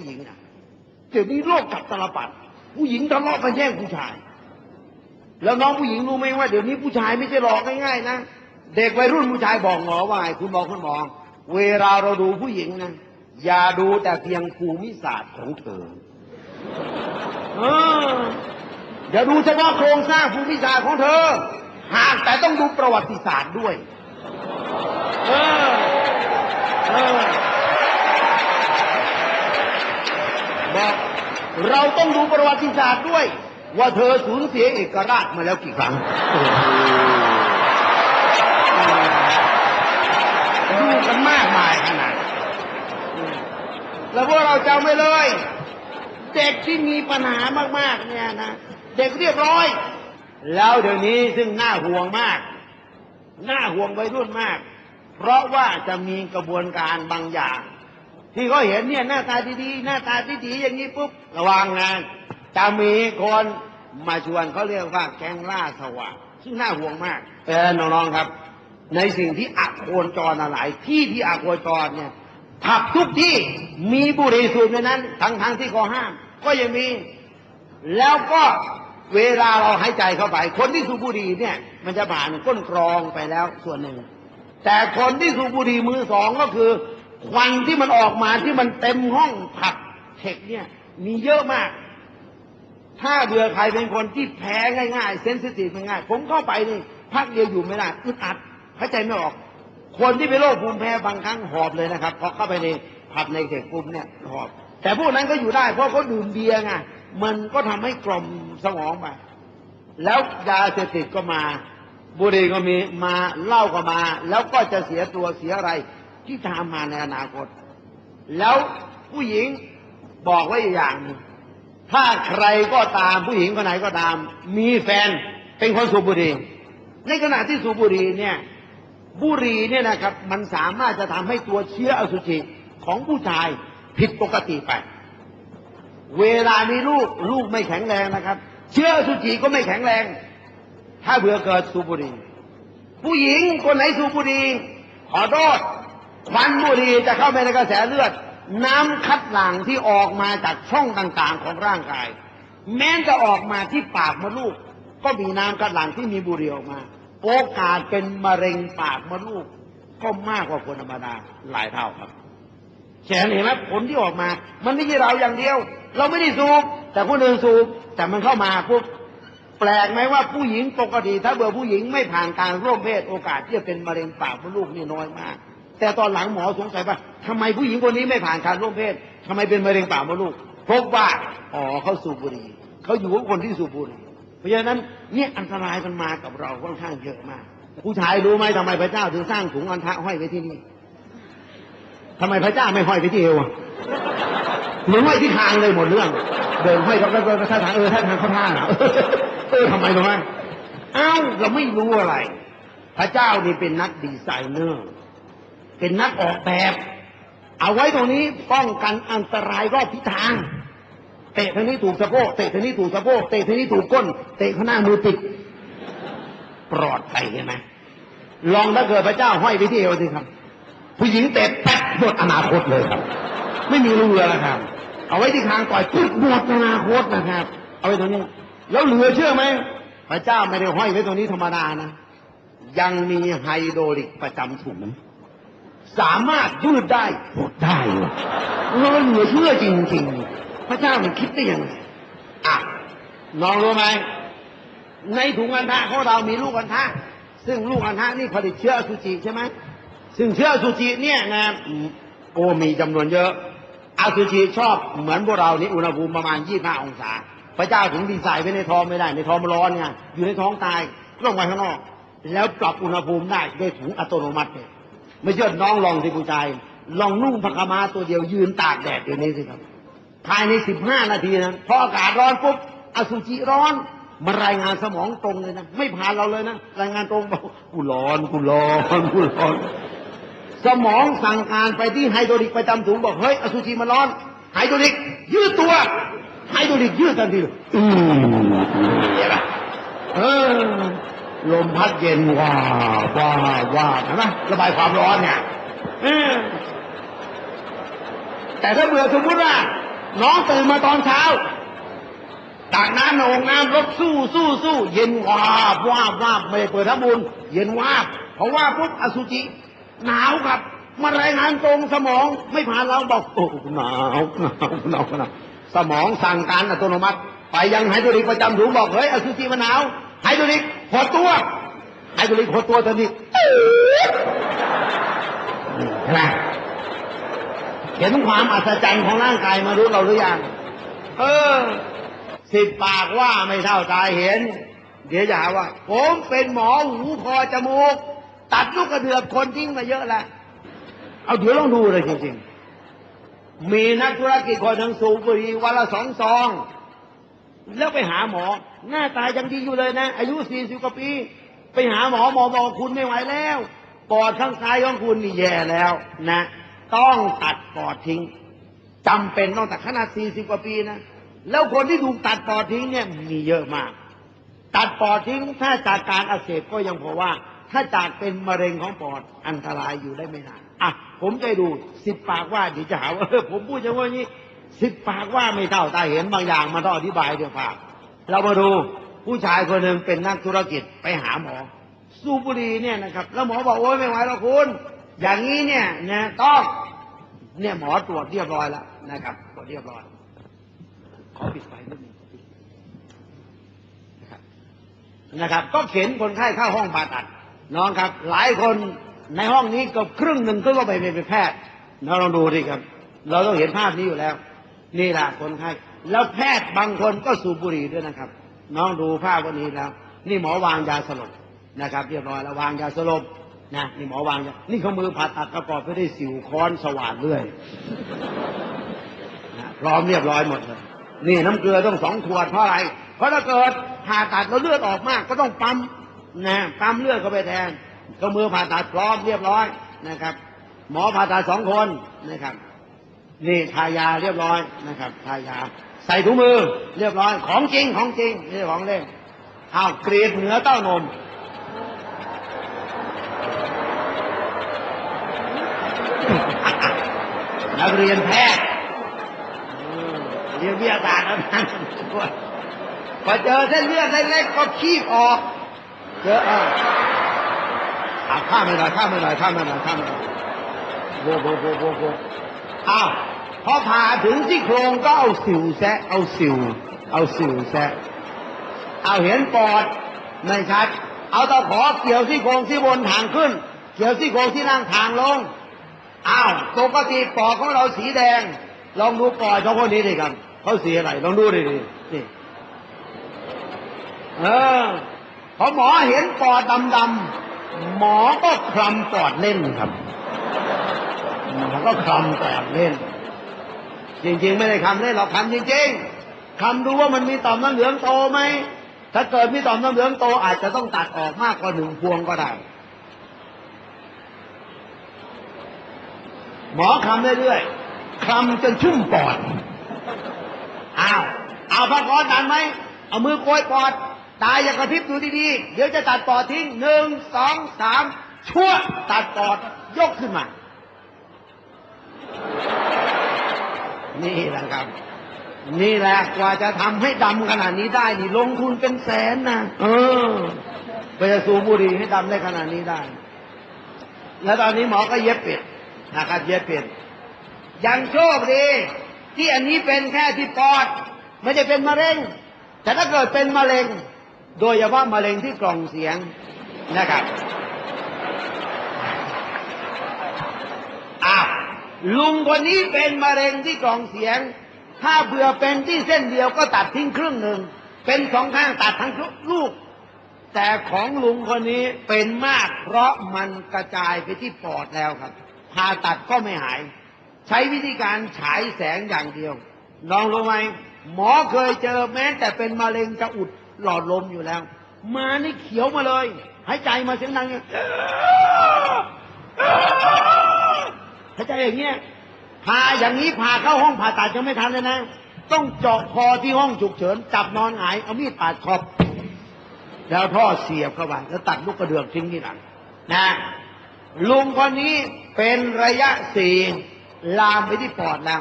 ผู้หญิงนะเดี๋ยวนี้โลกกับตลปัด ผู้หญิงทะเลาะกันแย่งผู้ชาย แล้วน้องผู้หญิงรู้ไหมว่าเดี๋ยวนี้ผู้ชายไม่ใช่หลอกง่ายๆนะเด็กวัยรุ่นผู้ชายบอกหมอว่าไงคุณบอกคุณหมอเวลาเราดูผู้หญิงนะอย่าดูแต่เพียงภูมิศาสตร์ของเธอเอออย่าดูเฉพาะโครงสร้างภูมิศาสตร์ของเธอ หากแต่ต้องดูประวัติศาสตร์ด้วย เออ เออ บอก เราต้องดูประวัติศาสตร์ด้วย ว่าเธอสูญเสียเอกราชมาแล้วกี่ครั้งดูกันมากมายขนาดแล้วพวกเราจำไว้เลย เด็กที่มีปัญหามากๆเนี่ยนะเด็กเรียบร้อย แล้วเดี๋ยวนี้ซึ่งน่าห่วงมาก น่าห่วงวัยรุ่นมาก เพราะว่าจะมีกระบวนการบางอย่าง ที่เขาเห็นเนี่ยหน้าตาดีๆ หน้าตาดีๆอย่างนี้ปุ๊บระวังงานจะมีคนมาชวนเขาเรียกว่าแก๊งล่าสวะซึ่งน่าห่วงมากเออน้องๆครับ ในสิ่งที่อักโคนจรหลายที่ที่อักโคนจรเนี่ยผับทุกที่มีบุหรี่สูบในนั้น ทั้งๆที่เขาห้าม ก็ยังมี แล้วก็เวลาเราหายใจเข้าไป คนที่สูบบุหรี่เนี่ย มันจะผ่านก้นกรองไปแล้วส่วนหนึ่ง แต่คนที่สูบบุหรี่มือสองก็คือ ควันที่มันออกมาที่มันเต็มห้องผับเทคเนี่ย มีเยอะมาก ถ้าเบื่อใครเป็นคนที่แพ้ง่ายๆเซนซิทีฟง่ายๆผมเข้าไปนี่พักเดียวอยู่ไม่ได้อึดอัดหายใจไม่ออก คนที่เป็นโรคภูมิแพ้บางครั้งหอบเลยนะครับพอเข้าไปในผับในเด็กปุ๊บเนี่ยหอบ แต่พวกนั้นก็อยู่ได้เพราะเขาดื่มเบียร์ไงมันก็ทำให้กล่อมสมองไปแล้วยาเสพติดก็มาบุหรี่ก็มีมาเหล้าก็มา แล้วก็จะเสียตัวเสียอะไร ที่ตามมาในอนาคต แล้วผู้หญิงบอกไว้อีกอย่างหนึ่งถ้าใครก็ตามผู้หญิงคนไหนก็ตาม มีแฟนเป็นคนสูบบุหรี่ในขณะที่สูบบุหรี่เนี่ย บุหรี่เนี่ยนะครับ มันสามารถจะทำให้ตัวเชื้ออสุจิของผู้ชายผิดปกติไป เวลามีลูกลูกไม่แข็งแรงนะครับ เชื้ออสุจิก็ไม่แข็งแรง ถ้าเบื่อเกิดสูบบุหรี่ผู้หญิงคนไหนสูบบุหรี่ขอโทษ ควันบุหรี่จะเข้าไปในกระแสเลือด น้ำคัดหลั่งที่ออกมาจากช่องต่างๆของร่างกาย แม้จะออกมาที่ปากมดลูก ก็มีน้ำคัดหลั่งที่มีบุหรี่ออกมา โอกาสเป็นมะเร็งปากมดลูก ก็มากกว่าคนธรรมดาหลายเท่าครับแฉเห็นไหมผลที่ออกมา มันไม่ใช่เราอย่างเดียว เราไม่ได้สูบแต่คนอื่นสูบแต่มันเข้ามาปุ๊บแปลกไหมว่าผู้หญิงปกติ ถ้าเบอร์ผู้หญิงไม่ผ่านการร่วมเพศโอกาสที่จะเป็นมะเร็งปากมดลูกนี่น้อยมาก แต่ตอนหลังหมอสงสัยว่าทำไมผู้หญิงคนนี้ไม่ผ่านการร่วมเพศทำไมเป็นมะเร็งปากมดลูกพบว่าอ๋อเขาสูบบุหรี่เขาอยู่กับคนที่สูบบุหรี่เพราะฉะนั้นเนี่ยอันตรายมันมากับเราค่อนข้างเยอะมาก ผู้ชายรู้ไหมทำไมพระเจ้าถึงสร้างถุงอันทะห้อยไว้ที่นี่ทำไมพระเจ้าไม่ห้อยไปที่เอวอะเหมือนห้อยที่คางเลยหมดเรื่อง เดินห้อยก็ก็ก็ท่าทางเออท่าทางเขาท่าหนาเออทำไมรู้ไหมอ้าเราไม่รู้อะไร พระเจ้านี่เป็นนักดีไซเนอร์ เป็นนักออกแบบ เอาไว้ตรงนี้ป้องกันอันตรายรอบทิศทาง เตะทางนี้ถูกสะโพกเตะทางนี้ถูกสะโพกเตะทางนี้ถูกก้น เตะข้างหน้ามือติดปลอดภัยใช่ไหมลองถ้าเกิดพระเจ้าห้อยไปที่เอวสิครับ ผู้หญิงเตะแป๊บหมดอนาคตเลยครับ ไม่มีรูเลยนะครับ เอาไว้ที่คางต่อยปุ๊บหมดอนาคตนะครับ เอาไว้ตรงนี้ แล้วเหลือเชื่อไหมพระเจ้าไม่ได้ห้อยไว้ตรงนี้ธรรมดานะ ยังมีไฮโดรลิกประจำถุง สามารถยืดได้หดได้ว่ะเออเหลือเชื่อจริง ๆ พระเจ้ามันคิดได้ยังไงอะน้องรู้ไหมในถุงอันทะของเรามีลูกอันทะซึ่งลูกอันทะนี่ผลิตเชื้ออสุจิใช่ไหมซึ่งเชื้ออสุจิเนี่ยนะอืมโอ้มีจำนวนเยอะอสุจิชอบเหมือนพวกเรานี่อุณหภูมิประมาณ25องศา พระเจ้าถึงดีไซน์ไว้ในท้องไม่ได้ ในท้องมันร้อนไงอยู่ในท้องตายต้องไปข้างนอก แล้วปรับอุณหภูมิได้ด้วยถุงอัตโนมัติเนี่ย ไม่เชื่อน้องลองสิผู้ชาย ลองนุ่งผ้าขามาตัวเดียวยืนตากแดดเดี๋ยวนี้สิครับ ภายใน15นาทีนะพออากาศร้อนปุ๊บอสุจิร้อนมารายงานสมองตรงเลยนะ ไม่ผ่านเราเลยนะ รายงานตรงบอกกูร้อนกูร้อนกูร้อน สมองสั่งการไปที่ไฮโดรลิกประจำถุงบอกเฮ้ยอสุจิมันร้อน ไฮโดรลิก ยืดตัวไฮโดรลิกยืดทันทีเลยอืมเห็นไหมเออ ลมพัดเย็นว้าว้าว้าเห็นไหมระบายความร้อนเนี่ยเออแต่ถ้าเบื่อสมมติว่า น้องตื่นมาตอนเช้าตักน้ำในโองน้ำรถสู้สู้สู้เย็นวาบวาบวาบไม่ได้เปิดทับบุญเย็นวาบเพราะว่าปุ๊บอสุจิ หนาวครับมารายงานตรงสมองไม่ผ่านเราบอกโอ้หนาวหนาวหนาวหนาวสมองสั่งการอัตโนมัติ ไปยังไฮโดรลิกประจำถุงบอกเฮ้ยอสุจิมันหนาวไฮโดรลิกหดตัวไฮโดรลิกหดตัวทันนี่เห็นไหมเห็นความอัศจรรย์ของร่างกายมนุษย์เราหรือยัง เออ สิบปากว่าไม่เท่าตาเห็น เดี๋ยวจะหาว่า ผมเป็นหมอหูคอจมูก ตัดลูกกระเดือกคนทิ้งมาเยอะแล้ว เอาเดี๋ยวลองดูเลยจริงๆ มีนักธุรกิจคนหนึ่งสูบบุหรี่วันละสองซอง แล้วไปหาหมอ หน้าตายังดีอยู่เลยนะ อายุสี่สิบกว่าปี ไปหาหมอหมอบอกคุณไม่ไหวแล้วปอดข้างซ้ายของคุณนี่แย่แล้วนะ ต้องตัดปอดทิ้งจำเป็นต้องตัดขนาดสี่สิบกว่าปีนะ แล้วคนที่ถูกตัดปอดทิ้งเนี่ยมีเยอะมาก ตัดปอดทิ้งถ้าจากการอักเสบก็ยังพอว่า ถ้าจากเป็นมะเร็งของปอดอันตรายอยู่ได้ไม่นานอะผมจะดูสิบปากว่าเดี๋ยวจะหาว่าผมพูดอย่างว่านี้ สิบปากว่าไม่เท่าตาเห็นบางอย่างมันต้องอธิบายเดี๋ยวฝากเรามาดูผู้ชายคนหนึ่งเป็นนักธุรกิจไปหาหมอ สูบบุหรี่เนี่ยนะครับ แล้วหมอบอกโอ้ยไม่ไหวแล้วคุณ อย่างนี้เนี่ยนะต้องเนี่ยหมอตรวจเรียบร้อยแล้วนะครับตรวจเรียบร้อยขอปิดไฟนิดนึงนะครับนะครับก็เข็นคนไข้เข้าห้องผ่าตัดน้องครับ หลายคนในห้องนี้ก็ครึ่งหนึ่งก็ไปเป็นแพทย์เราลองดูดิครับ เราต้องเห็นภาพนี้อยู่แล้ว นี่แหละคนไข้แล้วแพทย์บางคนก็สูบบุหรี่ด้วยนะครับ น้องดูภาพวันนี้แล้ว นี่หมอวางยาสลบนะครับ เรียบร้อยแล้ววางยาสลบนะนี่หมอวางยานี่เขามือผ่าตัดประกอบไปด้วยสิวค้อนสว่านเรื่อยพร้อมเรียบร้อยหมดเลยนี่น้ำเกลือต้องสองขวดเพราะอะไร เพราะถ้าเกิดผ่าตัดแล้วเลือดออกมาก ก็ต้องปั๊มนะปั๊มเลือดเข้าไปแทน ก็มือผ่าตัดพร้อมเรียบร้อยนะครับ หมอผ่าตัดสองคนนะครับ นี่ทายาเรียบร้อยนะครับทายา ใส่ถุงมือ เรียบร้อยของจริงของจริงไม่ของเล่นอ้าวกรีดเหนือเต้านมนักเรียนแพทย์เรียนวิทยาศาสตร์แล้วนะพอเจอเส้นเลือดเส้นเล็กก็คีบออกเจออะอะข้ามไปหน่อยข้ามไปหน่อยข้ามไปหน่อยข้ามไปหน่อยโบโบโบโบโบอ้าว พอผ่าถึงซี่โครงก็เอาสิวแซะเอาสิว เอาสิวแซะเอาเห็นปอดไม่ชัด เอาตะขอเกี่ยวซี่โครงที่บนทางขึ้น เกี่ยวซี่โครงที่นั่งทางลงอ้าวปกติปอดของเราสีแดง ลองดูปอดของคนนี้ดิครับเขาสีอะไรลองดูดิดินี่เออพอหมอเห็นปอดดำๆหมอก็คลำปอดเล่นครับ หมอก็คลำปอดเล่น จริง ๆ ไม่ได้คำเล่นหรอกคำจริง ๆคำดูว่ามันมีต่อมน้ำเหลืองโตไหมถ้าเกิดมีต่อมน้ำเหลืองโตอาจจะต้องตัดออกมากกว่าหนึ่งพวงก็ได้ หมอคำเรื่อยๆคำจนชุ่มปอดอ้าวเอาพระกรดันไหมเอามือโกยปอด ตายอย่ากระพริบดูดีๆเดี๋ยวจะตัดปอดทิ้งหนึ่งสองสามชั่วตัดปอดยกขึ้นมา นี่แหละครับ นี่แหละกว่าจะทำให้ดำขนาดนี้ได้นี่ลงทุนเป็นแสนนะเออไปจะสูบบุหรี่ให้ดำได้ขนาดนี้ได้ แล้วตอนนี้หมอก็เย็บเป็ดนะครับเย็บเป็ดยังโชคดีที่อันนี้เป็นแค่ที่ปอด ไม่ได้เป็นมะเร็ง แต่ถ้าเกิดเป็นมะเร็ง โดยเฉพาะมะเร็งที่กล่องเสียงนะครับอ้าว ลุงคนนี้เป็นมะเร็งที่กล่องเสียง ถ้าเบื่อเป็นที่เส้นเดียวก็ตัดทิ้งครึ่งหนึ่ง เป็นสองข้างตัดทั้งลูก แต่ของลุงคนนี้เป็นมาก เพราะมันกระจายไปที่ปอดแล้วครับผ่าตัดก็ไม่หาย ใช้วิธีการฉายแสงอย่างเดียวน้องรู้ไหมหมอเคยเจอแม้แต่เป็นมะเร็งจะอุดหลอดลมอยู่แล้ว มานี่เขียวมาเลย หายใจมาเสียงดังอย่างหาใจอย่างเงี้ยพาอย่างนี้พาเข้าห้องผ่าตัดยังไม่ทันเลยนะ ต้องเจาะคอที่ห้องฉุกเฉินจับนอนหงายเอามีดปาดคอแล้วท่อเสียบเข้าไปแล้วตัดลูกกระเดือกทิ้งที่หลังนะลุงคนนี้เป็นระยะสี่ลามไปที่ปอดแล้ว